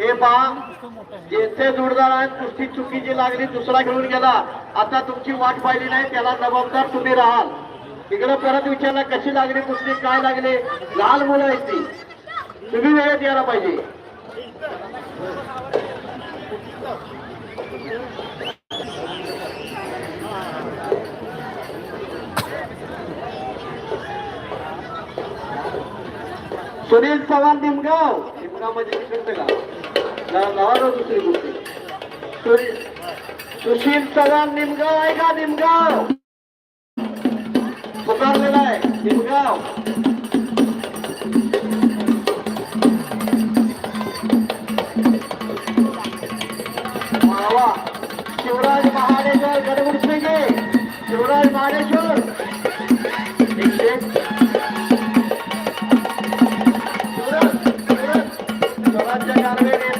हे पहा जेथे जोडदार आहेत कुस्ती चुकीची लागली दुसरा घेऊन गेला. आता तुमची वाट पाहिली नाही त्याला जबाबदार तुम्ही राहाल. इकडे परत विचारला कशी लागली कुस्ती काय लागले? लहान मुलं आहेत ती. तुम्ही वेळेत यायला पाहिजे. सुनील चव्हाण निमगाव. निमगाव म्हणजे तिकडचं का नावाला दुसरी गोष्टी. सुशील चव्हाण निमगाव आहे का निमगाव? पुकारलेला आहे. निमगाव. शिवराज महाडेश्वर गडबुडसिंगे शिवराज महाडेश्वर.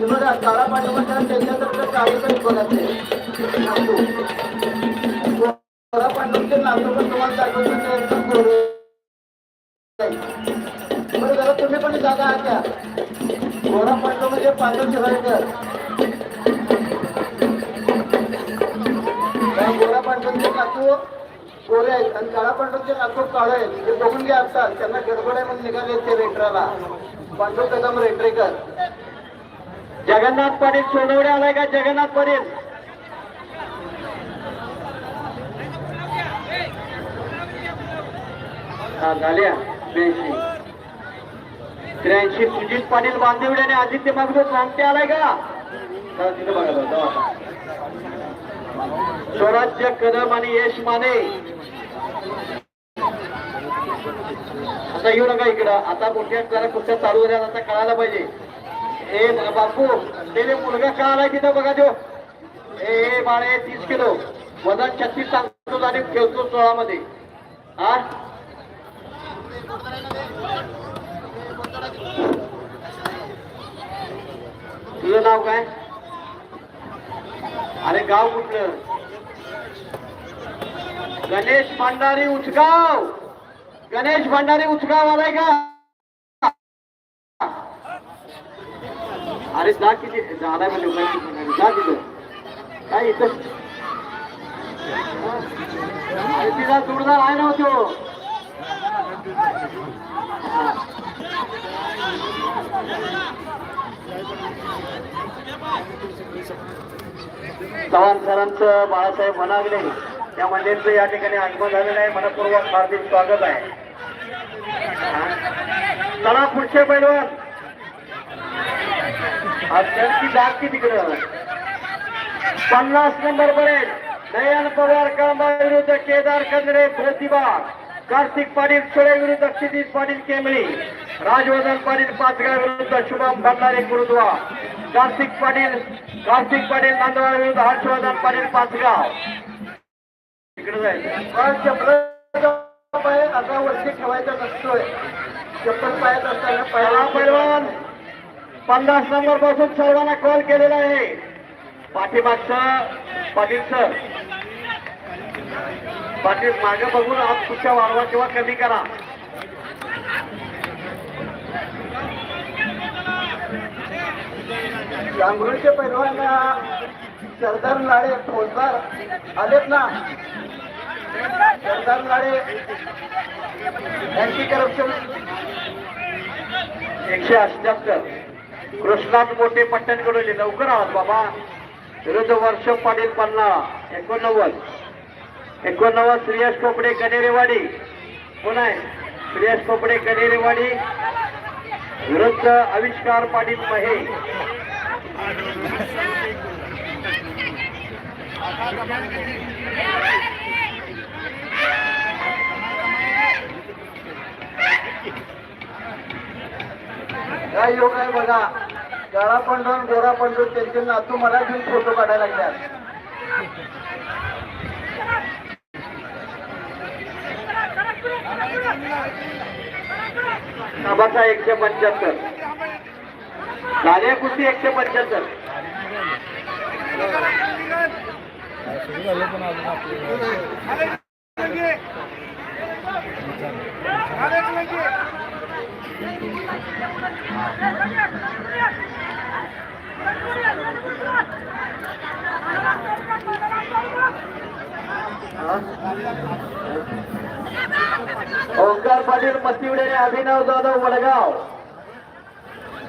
बघा काळा त्यांच्यासारखं काळी पण बोलायचे नातू गोरा पण तुम्हाला दाखवतो ते बरं जरा तुम्ही पण जागा आहात त्या गोरा पांढर म्हणजे पांढर शिवायकर गोरा नातू गोरे आहेत आणि काळा पांढरचे नातू काळे आहेत. ते बघून घ्या असतात त्यांना गडबड आहे म्हणून निघाले ते रेटराला. पांडव कदम रेटरेकर. जगन्नाथ पाटील सोनवडे आलाय का? जगन्नाथ पाटील. हा झाल्या. ब्याऐंशी. त्र्याऐंशी. सुजित पाटील बांदिवडे आणि आदित्य मागतो सांगते आलाय का? तिथं बघा स्वराज्य कदम आणि यश माने. आता येऊ नका इकडं. आता मोठ्या जरा कुठच्या चालू झाल्या आता कळायला पाहिजे. ए बापू त्याने मुलगा का आलाय तिथं बघा देऊ ए ए, बाळे तीस किलो. वजन छत्तीस सांगतो आणि खेळतो सोळामध्ये हा? तुझं नाव काय? अरे गाव कुठलं? गणेश भंडारी उचगाव. गणेश भंडारी उचगाव आलाय का? अरे जा किती झालाय म्हणजे उगाच जा तिथं. काय इथं. अरे तिला जोडदार आहे ना हो तो. चव्हाण सरांचं बाळासाहेब म्हणागले त्या मंदिरचं या ठिकाणी आगमन झालेलं आहे मनपूर्वक हार्दिक स्वागत आहे. चला पुढचे पैलवान. आज त्यांची जागती तिकडं. पन्नास नंबर पर्यंत दयान पवार कांबा विरुद्ध केदार कंदरे प्रतिभा कार्तिक पाटील सुळे विरुद्ध क्षितिज पाटील केमळी राजवर्धन पाटील पाचगाव विरुद्ध शुभम भंडारे गुरुद्वा कार्तिक पाटील कार्तिक पाटील नांदवाड विरुद्ध हर्षवर्धन पाटील पाचगाव. तिकडे जायचं. चप्पल पाय आता वरती ठेवायचा नसतोय. चप्पल पायात असताना पहिला पैलवान पन्नास नंबरपासून सर्वांना कॉल केलेला आहे. पाठीमागचं पाटील सर पाटील मागे बघून हात कुठच्या वाढवा किंवा कमी करा. जांभूळचे पैलवान सरदार लाडे फौजदार आलेत ना? सरदार लाडे अँटी करप्शन एकशे अठ्याहत्तर. कृष्णात मोठे पट्टण घडवले लवकर आहात बाबा विरुद्ध वर्ष पाटील पन्ना एकोणनव्वद एकोणनव्वद श्रेयस कोपडे कनेरेवाडी कोण आहे श्रेयस कोपडे कनेरेवाडी विरुद्ध आविष्कार पाटील महे काय योग आहे बघा. काळा पंढून गोरा पंढून त्यांचे नातू मला घेऊन फोटो काढायला लागल्यात. सभाचा एकशे पंच्याहत्तर. झाले कुस्ती एकशे पंच्याहत्तर. ओंकार पाटील मस्तीवडे अभिनव जाधव वडगाव.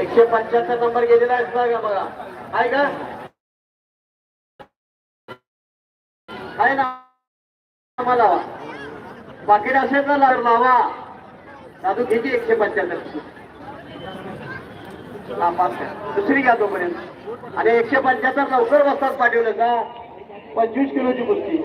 एकशे पंच्याहत्तर नंबर गेलेला आहे का बघा. आहे का? आहे ना? आम्हाला. पाकिट असेल ना लावा. दादू घ्यायची एकशे पंच्याहत्तर. हा पाच दुसरी घ्या तोपर्यंत आणि एकशे पंच्याहत्तर लवकर बसतात पाठवलं का? पंचवीस किलोची कुस्ती.